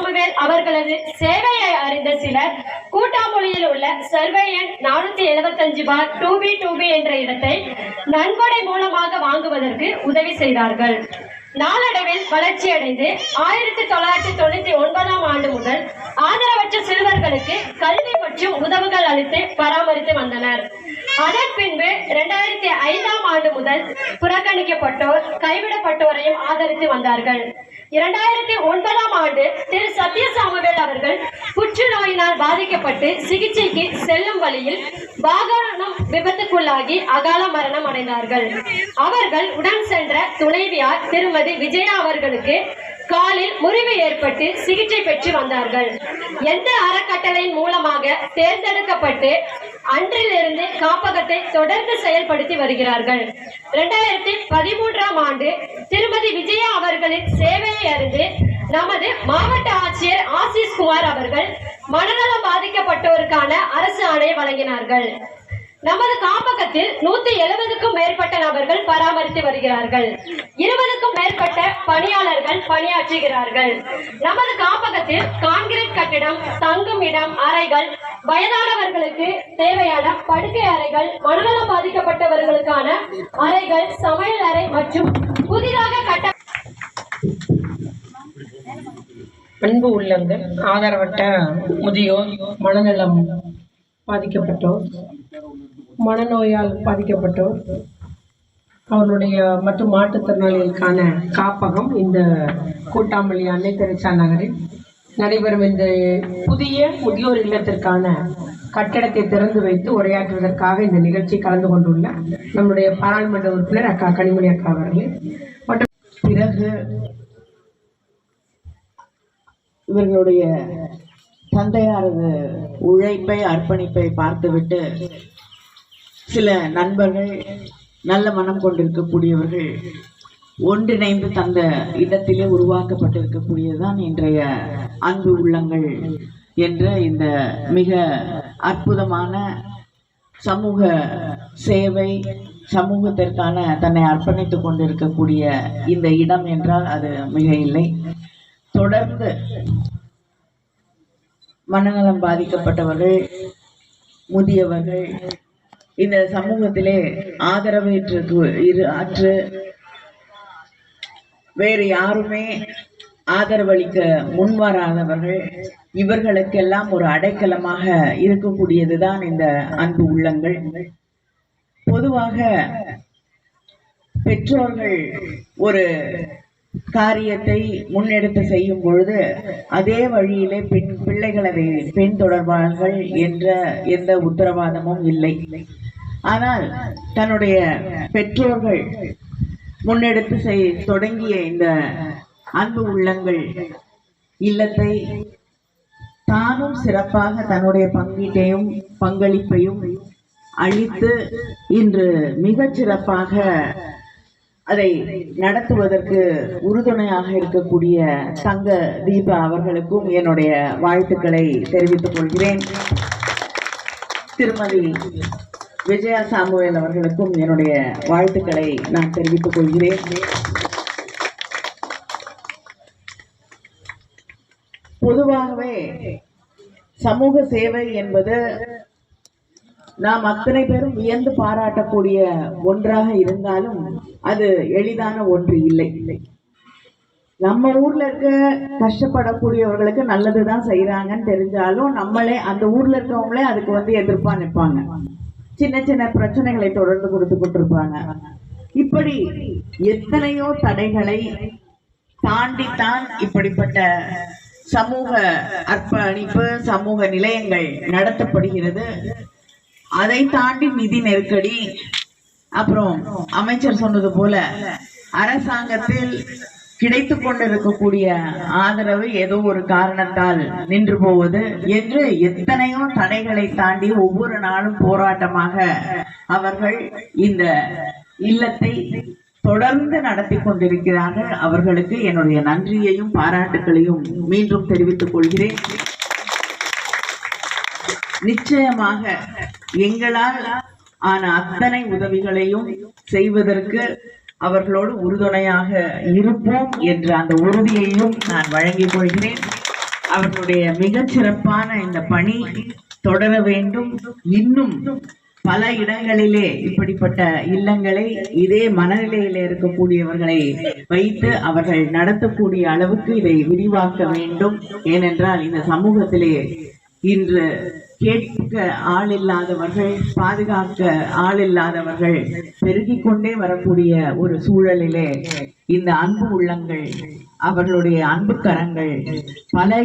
Samuel அவர்களது சேவையை அறிந்த சிலர் கூட்டாமொழியில் உள்ள சர்வே எண் நானூத்தி எழுபத்தஞ்சு bar two B two B என்ற இடத்தை நன்கொடை மூலமாக வாங்குவதற்கு உதவி செய்தார்கள். நாளடைவில் வளர்ச்சியடைந்து ஆயிரத்தி தொள்ளாயிரத்தி தொண்ணூத்தி ஒன்பதாம் ஆண்டு முதல் ஆதரவற்ற சிறுவர்களுக்கு கல்வி மற்றும் உதவுகள் அளித்து பராமரித்து வந்தனர். அதன் பின்பு இரண்டாயிரத்தி ஐந்தாம் ஆண்டு முதல் புறக்கணிக்கப்பட்டோர் கைவிடப்பட்டோரையும் ஆதரித்து வந்தார்கள். இரண்டாயிரத்தி ஒன்பதாம் ஆண்டு திரு சத்ய சாமுவேல் அவர்கள் புற்றுநோயினால் பாதிக்கப்பட்டு சிகிச்சைக்கு செல்லும் வழியில் வாகனம் விபத்துக்குள்ளாகி அகால மரணம் அடைந்தார்கள். அவர்கள் உடன் சென்ற துணைவியார் திருமதி விஜயா அவர்களுக்கு காலில் முறிவு ஏற்பட்டு சிகிச்சை பெற்று வந்தார்கள். எந்த அறக்கட்டளையின் மூலமாக தேர்ந்தெடுக்கப்பட்டு அன்றிலிருந்து காப்பகத்தை தொடர்ந்து செயல்படுத்தி வருகிறார்கள். இரண்டாயிரத்தி பதிமூன்றாம் ஆண்டு திருமதி விஜயா அவர்களின் சேவையை அறிந்து நமது மாவட்ட ஆட்சியர் ஆசிஷ் குமார் அவர்கள் மனநலம் பாதிக்கப்பட்டோருக்கான அரசு ஆணை வழங்கினார்கள். நமது காப்பகத்தில் நூத்தி எழுபதுக்கும் மேற்பட்ட நபர்கள் பராமரித்து வருகிறார்கள். இருபதுக்கும் மேற்பட்ட பணியாளர்கள் பணியாற்றுகிறார்கள். நமது காப்பகத்தில் கான்கிரீட் கட்டிடம் தங்கும் இடம் அறைகள் வயதானவர்களுக்கு தேவையான படுக்கை அறைகள் மனநலம் பாதிக்கப்பட்டவர்களுக்கான அறைகள் சமையல் அறை மற்றும் புதிதாக கட்ட அன்பு உள்ளங்கள் ஆதரவற்ற முதியோர் மனநலம் பாதிக்கப்பட்டோர். மனநோயால் பாதிக்கப்பட்டோர் அவருடைய மற்றும் மாற்றுத்திறனாளிகளுக்கான காப்பகம் இந்த கூட்டாமல்லி அன்னை தெரசா நகரில் நடைபெறும். இந்த புதிய முதியோர் இல்லத்திற்கான கட்டடத்தை திறந்து வைத்து உரையாற்றுவதற்காக இந்த நிகழ்ச்சி கலந்து கொண்டுள்ள நம்முடைய பாராளுமன்ற உறுப்பினர் அக்கா கனிமொழி அக்கா அவர்கள். மற்றும் பிறகு இவர்களுடைய தந்தையாரது உழைப்பை அர்ப்பணிப்பை பார்த்துவிட்டு சில நண்பர்கள் நல்ல மனம் கொண்டிருக்கக்கூடியவர்கள் ஒன்றிணைந்து தந்த இடத்திலே உருவாக்கப்பட்டிருக்கக்கூடியதுதான் இன்றைய அன்பு உள்ளங்கள் என்ற இந்த மிக அற்புதமான சமூக சேவை சமூகத்திற்கான தன்னை அர்ப்பணித்துக் கொண்டிருக்கக்கூடிய இந்த இடம் என்றால் அது மிக இல்லை. தொடர்ந்து மனநலம் பாதிக்கப்பட்டவர்கள் முதியவர்கள் இந்த சமூகத்திலே ஆதரவற்று இரு ஆற்று வேறு யாருமே ஆதரவளிக்க முன்வராதவர்கள் இவர்களுக்கெல்லாம் ஒரு அடைக்கலமாக இருக்கக்கூடியதுதான் இந்த அன்பு உள்ளங்கள். பொதுவாக பெற்றோர்கள் ஒரு காரியத்தை முன்னெடுத்து செய்யும் பொழுது அதே வழியிலே பெண் பிள்ளைகளை பெண் பின்தொடர்வார்கள் என்ற எந்த உத்தரவாதமும் இல்லை. ஆனால் தன்னுடைய பெற்றோர்கள் முன்னெடுத்து செய் தொடங்கிய இந்த அன்பு உள்ளங்கள் இல்லத்தை தானும் சிறப்பாக தன்னுடைய பங்கீட்டையும் பங்களிப்பையும் அளித்து இன்று மிகச் சிறப்பாக அதை நடத்துவதற்கு உறுதுணையாக இருக்கக்கூடிய தங்க தீபா அவர்களுக்கும் என்னுடைய வாழ்த்துக்களை தெரிவித்துக் கொள்கிறேன். திருமதி விஜயா சாமுவேல் அவர்களுக்கும் என்னுடைய வாழ்த்துக்களை நான் தெரிவித்துக் கொள்கிறேன். பொதுவாகவே சமூக சேவை என்பது நாம் அத்தனை பேரும் வியந்து பாராட்டக்கூடிய ஒன்றாக இருந்தாலும் அது எளிதான ஒன்று இல்லை. நம்ம ஊர்ல இருக்க கஷ்டப்படக்கூடியவர்களுக்கு நல்லதுதான் செய்யறாங்கன்னு தெரிஞ்சாலும் நம்மளே அந்த ஊர்ல இருக்கவங்களே அதுக்கு வந்து எதிர்ப்பா நிற்பாங்க. சின்ன சின்ன பிரச்சனைகளை தொடர்ந்து கொடுத்துக்கிட்டு இருப்பாங்க இப்படி எத்தனையோ தடைகளை தாண்டித்தான் இப்படிப்பட்ட சமூக அர்ப்பணிப்பு சமூக நிலையங்கள் நடத்தப்படுகிறது. அதை தாண்டி நிதி நெருக்கடி. அப்புறம் அமைச்சர் சொன்னது போல அரசாங்கத்தில் கிடைத்து கொண்டிருக்கக்கூடிய ஆதரவு ஏதோ ஒரு காரணத்தால் நின்று போவது என்று எத்தனையோ தடைகளை தாண்டி ஒவ்வொரு நாளும் போராட்டமாக அவர்கள் இந்த இல்லத்தை தொடர்ந்து நடத்தி கொண்டிருக்கிறார்கள். அவர்களுக்கு என்னுடைய நன்றியையும் பாராட்டுகளையும் மீண்டும் தெரிவித்துக் கொள்கிறேன். நிச்சயமாக எங்களால் ஆன அத்தனை உதவிகளையும் செய்வதற்கு அவர்களோடு உறுதுணையாக இருப்போம் என்ற அந்த உறுதியையும் நான் வழங்கிக் கொள்கிறேன். அவர்களுடைய மிகச் சிறப்பான இந்த பணி தொடர வேண்டும். இன்னும் பல இடங்களிலே இப்படிப்பட்ட இல்லங்களை இதே மனநிலையில இருக்கக்கூடியவர்களை வைத்து அவர்கள் நடத்தக்கூடிய அளவுக்கு இதை விரிவாக்க வேண்டும். ஏனென்றால் இந்த சமூகத்திலே இன்று கேட்க ஆள் இல்லாதவர்கள் பாதுகாக்க ஆள் இல்லாதவர்கள் பெருகிக் கொண்டே வரக்கூடிய ஒரு சூழலிலே இந்த அன்பு உள்ளங்கள் அவர்களுடைய அன்பு கரங்கள் பல